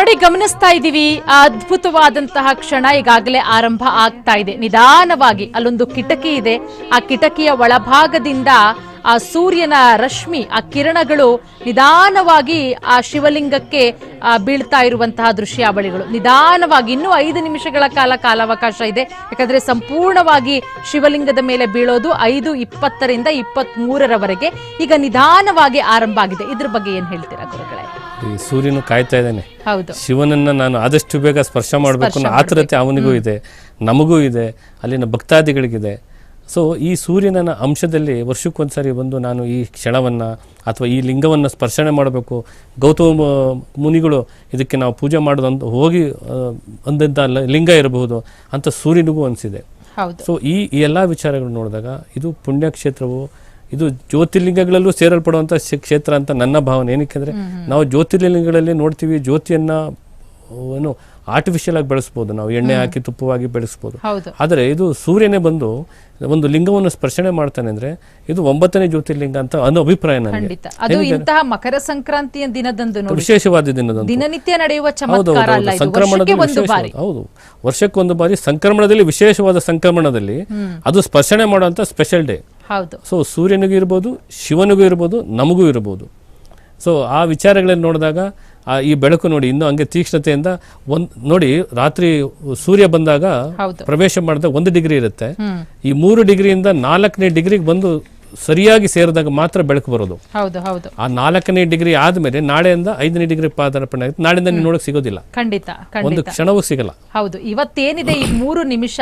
ನೋಡಿ, ಗಮನಿಸ್ತಾ ಇದ್ದೀವಿ. ಆ ಅದ್ಭುತವಾದಂತಹ ಕ್ಷಣ ಈಗಾಗಲೇ ಆರಂಭ ಆಗ್ತಾ ಇದೆ. ನಿಧಾನವಾಗಿ ಅಲ್ಲೊಂದು ಕಿಟಕಿ ಇದೆ. ಆ ಕಿಟಕಿಯ ಒಳಭಾಗದಿಂದ ಆ ಸೂರ್ಯನ ರಶ್ಮಿ ಆ ಕಿರಣಗಳು ನಿಧಾನವಾಗಿ ಆ ಶಿವಲಿಂಗಕ್ಕೆ ಆ, ಬೀಳ್ತಾ ಇರುವಂತಹ ದೃಶ್ಯಾವಳಿಗಳು. ನಿಧಾನವಾಗಿ ಇನ್ನೂ ಐದು ನಿಮಿಷಗಳ ಕಾಲ ಕಾಲಾವಕಾಶ ಇದೆ. ಯಾಕಂದ್ರೆ ಸಂಪೂರ್ಣವಾಗಿ ಶಿವಲಿಂಗದ ಮೇಲೆ ಬೀಳೋದು ಐದು ಇಪ್ಪತ್ತರಿಂದ ಇಪ್ಪತ್ತ್ ಮೂರರವರೆಗೆ ಈಗ ನಿಧಾನವಾಗಿ ಆರಂಭ ಆಗಿದೆ. ಇದ್ರ ಬಗ್ಗೆ ಏನ್ ಹೇಳ್ತೀರಾ ಗುರುಗಳೇ? ಈ ಸೂರ್ಯನು ಕಾಯ್ತಾ ಇದ್ದಾನೆ. ಹೌದು. ಶಿವನನ್ನ ನಾನು ಆದಷ್ಟು ಬೇಗ ಸ್ಪರ್ಶ ಮಾಡಬೇಕು ಅನ್ನೋ ಆತುರತೆ ಅವನಿಗೂ ಇದೆ ನಮಗೂ ಇದೆ ಅಲ್ಲಿನ ಭಕ್ತಾದಿಗಳಿಗಿದೆ. ಸೊ ಈ ಸೂರ್ಯನ ಅಂಶದಲ್ಲಿ ವರ್ಷಕ್ಕೊಂದ್ಸರಿ ಬಂದು ನಾನು ಈ ಕ್ಷಣವನ್ನು ಅಥವಾ ಈ ಲಿಂಗವನ್ನು ಸ್ಪರ್ಶನೆ ಮಾಡಬೇಕು. ಗೌತಮ ಮುನಿಗಳು ಇದಕ್ಕೆ ನಾವು ಪೂಜೆ ಮಾಡೋದಂತ ಹೋಗಿ ಬಂದಿದ್ದ ಅಂದಂಥ ಲಿಂಗ ಇರಬಹುದು ಅಂತ ಸೂರ್ಯನಿಗೂ ಅನಿಸಿದೆ. ಸೊ ಈ ಎಲ್ಲ ವಿಚಾರಗಳು ನೋಡಿದಾಗ ಇದು ಪುಣ್ಯಕ್ಷೇತ್ರವು ಇದು ಜ್ಯೋತಿರ್ಲಿಂಗಗಳಲ್ಲೂ ಸೇರಲ್ಪಡುವಂಥ ಕ್ಷೇತ್ರ ಅಂತ ನನ್ನ ಭಾವನೆ. ಏನಕ್ಕೆ ಅಂದರೆ ನಾವು ಜ್ಯೋತಿರ್ಲಿಂಗಗಳಲ್ಲಿ ನೋಡ್ತೀವಿ ಜ್ಯೋತಿಯನ್ನು ಏನು ಆರ್ಟಿಫಿಷಿಯಲ್ ಆಗಿ ಬೆಳೆಸ್ಬೋದು ನಾವು. ಎಣ್ಣೆ ಹಾಕಿ ತುಪ್ಪವಾಗಿ ಬೆಳೆಸ್ಬೋದು. ಆದರೆ ಇದು ಸೂರ್ಯನೇ ಬಂದು ಒಂದು ಲಿಂಗವನ್ನು ಸ್ಪರ್ಶನೆ ಮಾಡ್ತಾನೆ ಅಂದ್ರೆ ಇದು ಒಂಬತ್ತನೇ ಜ್ಯೋತಿರ್ಲಿಂಗ ಅಂತ ಅನ್ನೋ ಅಭಿಪ್ರಾಯ ನನಗೆ. ಖಂಡಿತ. ಅದು ಇಂತಹ ಮಕರ ಸಂಕ್ರಾಂತಿಯ ದಿನದಂದು ನೋಡಿ. ವಿಶೇಷವಾದ ದಿನದಂದು. ದಿನನಿತ್ಯ ನಡೆಯುವ ಚಮತ್ಕಾರ ಹೌದು, ಅಲ್ಲ ಇದು. ಸಂಕ್ರಮಣದಲ್ಲಿ ವರ್ಷಕ್ಕೆ ಒಂದು ಬಾರಿ. ವಿಶೇಷವಾದ- ಹೌದು ವರ್ಷಕ್ಕೊಂದು ಬಾರಿ ಸಂಕ್ರಮಣದಲ್ಲಿ ವಿಶೇಷವಾದ ಸಂಕ್ರಮಣದಲ್ಲಿ ಅದು ಸ್ಪರ್ಶನೆ ಮಾಡುವಂತ ಸ್ಪೆಷಲ್ ಡೇ ಹೌದು. ಸೊ ಸೂರ್ಯನಿಗೂ ಇರ್ಬೋದು ಶಿವನಿಗೂ ಇರ್ಬೋದು ನಮಗೂ ಇರ್ಬೋದು. ಸೊ ಆ ವಿಚಾರಗಳನ್ನು ನೋಡಿದಾಗ ಈ ಬೆಳಕು ನೋಡಿ ಇನ್ನೂ ಹಂಗೆ ತೀಕ್ಷ್ಣತೆಯಿಂದ ಒಂದ್ ನೋಡಿ ರಾತ್ರಿ ಸೂರ್ಯ ಬಂದಾಗ ಪ್ರವೇಶ ಮಾಡಿದಾಗ ಒಂದು ಡಿಗ್ರಿ ಇರುತ್ತೆ. ಈ ಮೂರು ಡಿಗ್ರಿಯಿಂದ ನಾಲ್ಕನೇ ಡಿಗ್ರಿಗೆ ಬಂದು ಸರಿಯಾಗಿ ಸೇರಿದಾಗ ಮಾತ್ರ ಬೆಳಕು ಬರೋದು. ಆ ನಾಲ್ಕನೇ ಡಿಗ್ರಿ ಆದ್ಮೇಲೆ ನಾಳೆಯಿಂದ ಐದನೇ ಡಿಗ್ರಿ ಪಾದಾರ್ಪಣೆ ಆಗುತ್ತೆ. ನಾಳೆಯಿಂದ ನೀವು ನೋಡಕ್ ಸಿಗೋದಿಲ್ಲ. ಖಂಡಿತ. ಒಂದು ಕ್ಷಣವೂ ಸಿಗಲ್ಲ. ಹೌದು ಇವತ್ತೇನಿದೆ ಈ ಮೂರು ನಿಮಿಷ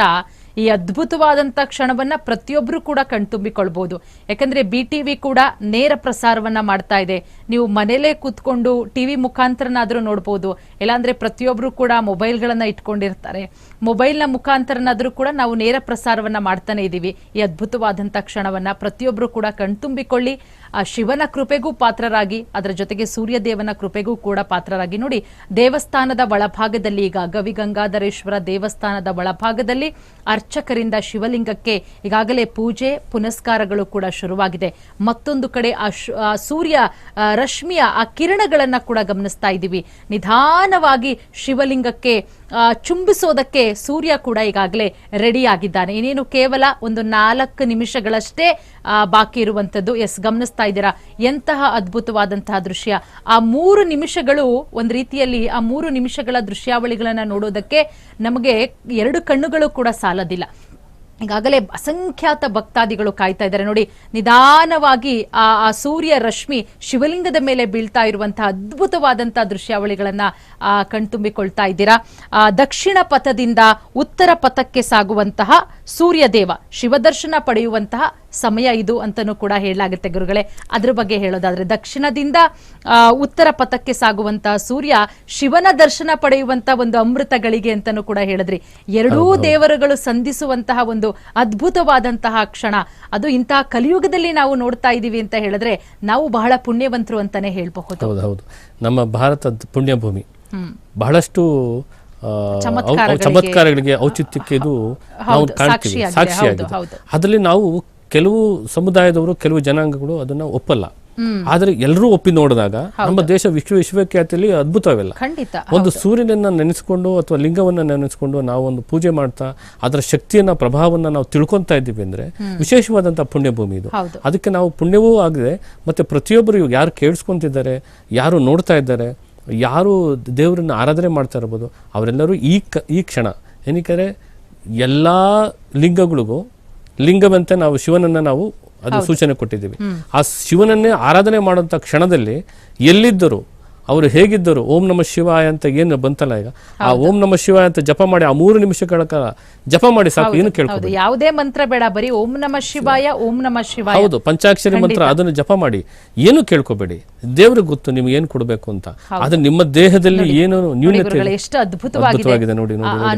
ಈ ಅದ್ಭುತವಾದಂಥ ಕ್ಷಣವನ್ನ ಪ್ರತಿಯೊಬ್ಬರು ಕೂಡ ಕಣ್ತುಂಬಿಕೊಳ್ಬಹುದು ಯಾಕಂದ್ರೆ ಬಿ ಟಿವಿ ಕೂಡ ನೇರ ಪ್ರಸಾರವನ್ನ ಮಾಡ್ತಾ ಇದೆ. ನೀವು ಮನೇಲೇ ಕೂತ್ಕೊಂಡು ಟಿವಿ ಮುಖಾಂತರನಾದ್ರೂ ನೋಡ್ಬೋದು. ಇಲ್ಲಾಂದ್ರೆ ಪ್ರತಿಯೊಬ್ರು ಕೂಡ ಮೊಬೈಲ್ಗಳನ್ನ ಇಟ್ಕೊಂಡಿರ್ತಾರೆ. ಮೊಬೈಲ್ನ ಮುಖಾಂತರನಾದ್ರೂ ಕೂಡ ನಾವು ನೇರ ಪ್ರಸಾರವನ್ನ ಮಾಡ್ತಾನೆ ಇದ್ದೀವಿ ಈ ಅದ್ಭುತವಾದಂಥ ಕ್ಷಣವನ್ನ ಪ್ರತಿಯೊಬ್ಬರು ಕೂಡ ಕಣ್ತುಂಬಿಕೊಳ್ಳಿ. ಆ ಶಿವನ ಕೃಪೆಗೂ ಪಾತ್ರರಾಗಿ, ಅದರ ಜೊತೆಗೆ ಸೂರ್ಯದೇವನ ಕೃಪೆಗೂ ಕೂಡ ಪಾತ್ರರಾಗಿ ನೋಡಿ, ದೇವಸ್ಥಾನದ ಒಳಭಾಗದಲ್ಲಿ ಈಗ ಗವಿಗಂಗಾಧರೇಶ್ವರ ದೇವಸ್ಥಾನದ ಒಳಭಾಗದಲ್ಲಿ ಅರ್ಚಕರಿಂದ ಶಿವಲಿಂಗಕ್ಕೆ ಈಗಾಗಲೇ ಪೂಜೆ, ಪುನಸ್ಕಾರಗಳು ಕೂಡ ಶುರುವಾಗಿದೆ. ಮತ್ತೊಂದು ಕಡೆ ಆ ಸೂರ್ಯ ರಶ್ಮಿಯ ಆ ಕಿರಣಗಳನ್ನ ಕೂಡ ಗಮನಿಸ್ತಾ ಇದ್ದೀವಿ. ನಿಧಾನವಾಗಿ ಶಿವಲಿಂಗಕ್ಕೆ ಚುಂಬಿಸೋದಕ್ಕೆ ಸೂರ್ಯ ಕೂಡ ಈಗಾಗಲೇ ರೆಡಿ ಆಗಿದ್ದಾನೆ ಇನ್ನೇನು ಕೇವಲ ಒಂದು ನಾಲ್ಕು ನಿಮಿಷಗಳಷ್ಟೇ ಬಾಕಿ ಇರುವಂತದ್ದು ಎಸ್, ಗಮನಿಸ್ತಾ ಇದ್ದೀರಾ? ಎಂತಹ ಅದ್ಭುತವಾದಂತಹ ದೃಶ್ಯ. ಆ ಮೂರು ನಿಮಿಷಗಳು ಒಂದು ರೀತಿಯಲ್ಲಿ ಆ ಮೂರು ನಿಮಿಷಗಳ ದೃಶ್ಯಾವಳಿಗಳನ್ನ ನೋಡೋದಕ್ಕೆ ನಮಗೆ ಎರಡು ಕಣ್ಣುಗಳು ಕೂಡ ಸಾಲದಿಲ್ಲ. ಈಗಾಗಲೇ ಅಸಂಖ್ಯಾತ ಭಕ್ತಾದಿಗಳು ಕಾಯ್ತಾ ಇದ್ದಾರೆ. ನೋಡಿ ನಿಧಾನವಾಗಿ ಆ ಆ ಸೂರ್ಯ ರಶ್ಮಿ ಶಿವಲಿಂಗದ ಮೇಲೆ ಬೀಳ್ತಾ ಇರುವಂತಹ ಅದ್ಭುತವಾದಂತಹ ದೃಶ್ಯಾವಳಿಗಳನ್ನ ಆ, ಕಣ್ತುಂಬಿಕೊಳ್ತಾ ಇದ್ದೀರಾ? ಆ, ದಕ್ಷಿಣ ಪಥದಿಂದ ಉತ್ತರ ಪಥಕ್ಕೆ ಸಾಗುವಂತಹ ಸೂರ್ಯದೇವ ಶಿವದರ್ಶನ ಪಡೆಯುವಂತಹ ಸಮಯ ಇದು ಅಂತನೂ ಕೂಡ ಹೇಳಲಾಗುತ್ತೆ ಗುರುಗಳೇ. ಅದ್ರ ಬಗ್ಗೆ ಹೇಳೋದಾದ್ರೆ ದಕ್ಷಿಣದಿಂದ ಉತ್ತರ ಪಥಕ್ಕೆ ಸಾಗುವಂತ ಸೂರ್ಯ ಶಿವನ ದರ್ಶನ ಪಡೆಯುವಂತಹ ಒಂದು ಅಮೃತ ಗಳಿಗೆ ಅಂತಾನೂ ಕೂಡ ಹೇಳಿದ್ರಿ. ಎರಡೂ ದೇವರುಗಳು ಸಂಧಿಸುವಂತಹ ಒಂದು ಅದ್ಭುತವಾದಂತಹ ಕ್ಷಣ. ಅದು ಇಂತಹ ಕಲಿಯುಗದಲ್ಲಿ ನಾವು ನೋಡ್ತಾ ಇದ್ದೀವಿ ಅಂತ ಹೇಳಿದ್ರೆ ನಾವು ಬಹಳ ಪುಣ್ಯವಂತರು ಅಂತಾನೆ ಹೇಳಬಹುದು. ಹೌದು ಹೌದು. ನಮ್ಮ ಭಾರತದ ಪುಣ್ಯಭೂಮಿ. ಬಹಳಷ್ಟು ಚಮತ್ಕಾರಗಳಿಗೆ- ಔಚಿತ್ಯಕ್ಕೆ ಇದು ನಾವು ಕಾಣ್ತೀವಿ ಸಾಕ್ಷಿಯಾಗಿದೆ. ಅದರಲ್ಲಿ ನಾವು ಕೆಲವು ಸಮುದಾಯದವರು ಕೆಲವು ಜನಾಂಗಗಳು ಅದನ್ನ ಒಪ್ಪಲ್ಲ. ಆದ್ರೆ ಎಲ್ಲರೂ ಒಪ್ಪಿ ನೋಡಿದಾಗ ನಮ್ಮ ದೇಶ ವಿಶ್ವ ವಿಶ್ವಖ್ಯಾತಿಯಲ್ಲಿ ಅದ್ಭುತವೆಲ್ಲ. ಖಂಡಿತ ಒಂದು ಸೂರ್ಯನನ್ನ ನೆನೆಸ್ಕೊಂಡು ಅಥವಾ ಲಿಂಗವನ್ನ ನೆನೆಸ್ಕೊಂಡು ನಾವು ಒಂದು ಪೂಜೆ ಮಾಡ್ತಾ ಅದರ ಶಕ್ತಿಯನ್ನ ಪ್ರಭಾವವನ್ನ ನಾವು ತಿಳ್ಕೊಂತಾ ಇದ್ದೀವಿ ಅಂದ್ರೆ ವಿಶೇಷವಾದಂತಹ ಪುಣ್ಯಭೂಮಿ ಇದು. ಅದಕ್ಕೆ ನಾವು ಪುಣ್ಯವೂ ಆಗಿದೆ. ಮತ್ತೆ ಪ್ರತಿಯೊಬ್ಬರು ಯಾರು ಕೇಳಿಸ್ಕೊಂತಿದ್ದಾರೆ ಯಾರು ನೋಡ್ತಾ ಇದ್ದಾರೆ ಯಾರು ದೇವರನ್ನ ಆರಾಧನೆ ಮಾಡ್ತಾ ಇರ್ಬೋದು ಅವರೆಲ್ಲರೂ ಈ ಕ ಈ ಕ್ಷಣ. ಏನಕ್ಕೆ ಎಲ್ಲ ಲಿಂಗಗಳಿಗೂ ಲಿಂಗವಂತೆ ನಾವು ಶಿವನನ್ನ ನಾವು ಅದು ಸೂಚನೆ ಕೊಟ್ಟಿದ್ದೀವಿ. ಆ ಶಿವನನ್ನೇ ಆರಾಧನೆ ಮಾಡುವಂಥ ಕ್ಷಣದಲ್ಲಿ ಎಲ್ಲಿದ್ದರು ಅವರು ಹೇಗಿದ್ದರು? ಓಂ ನಮ ಶಿವಾಯ ಅಂತ ಏನು ಬಂತಲ್ಲ ಈಗ? ಆ ಓಂ ನಮ ಶಿವಾಯ ಅಂತ ಜಪ ಮಾಡಿ ಆ ಮೂರು ನಿಮಿಷಗಳ ಕಾಲ ಜಪ ಮಾಡಿ ಸಾಕು ಏನು ಕೇಳ್ಕೊಂಡು ಯಾವುದೇ ಮಂತ್ರ ಬೇಡ ಬರೀ ಓಂ ನಮ ಶಿವಾಯ ಓಂ ನಮ ಶಿವಾಯ. ಹೌದು ಪಂಚಾಕ್ಷರಿ ಮಂತ್ರ ಅದನ್ನು ಜಪ ಮಾಡಿ. ಏನು ಕೇಳ್ಕೊಬೇಡಿ? ದೇವ್ರಿಗೆ ಗೊತ್ತು ನಿಮ್ಗೆ ಏನು ಕೊಡಬೇಕು ಅಂತ. ಅದು ನಿಮ್ಮ ದೇಹದಲ್ಲಿ ಏನು ನ್ಯೂನತೆ ಎಷ್ಟು ಅದ್ಭುತವಾಗಿದೆ. ನೋಡಿ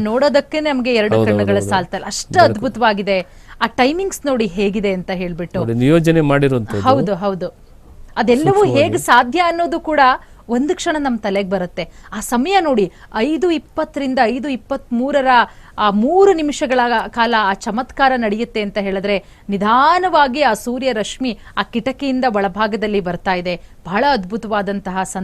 ನೋಡೋದಕ್ಕೆ ನಮಗೆ ಎರಡು ಕಣ್ಣುಗಳು ಸಾಲ್ತಲ್ಲ. ಅಷ್ಟು ಅದ್ಭುತವಾಗಿದೆ. ಆ ಟೈಮಿಂಗ್ಸ್ ನೋಡಿ ಹೇಗಿದೆ ಅಂತ ಹೇಳ್ಬಿಟ್ಟು. ನಿಯೋಜನೆ ಮಾಡಿರುವಂತ ಹೌದು ಹೌದು. ಅದೆಲ್ಲವೂ ಹೇಗೆ ಸಾಧ್ಯ ಅನ್ನೋದು ಕೂಡ ಒಂದು ಕ್ಷಣ ನಮ್ಮ ತಲೆಗೆ ಬರುತ್ತೆ. ಆ ಸಮಯ ನೋಡಿ, ಐದು ಇಪ್ಪತ್ತರಿಂದ ಐದು ಇಪ್ಪತ್ತ್ ಮೂರರ ಆ ಮೂರು ನಿಮಿಷಗಳ ಕಾಲ ಆ ಚಮತ್ಕಾರ ನಡೆಯುತ್ತೆ ಅಂತ ಹೇಳಿದ್ರೆ ನಿಧಾನವಾಗಿ ಆ ಸೂರ್ಯ ರಶ್ಮಿ ಆ ಕಿಟಕಿಯಿಂದ ಒಳಭಾಗದಲ್ಲಿ ಬರ್ತಾ ಇದೆ. ಬಹಳ ಅದ್ಭುತವಾದಂತಹ ಸಂತ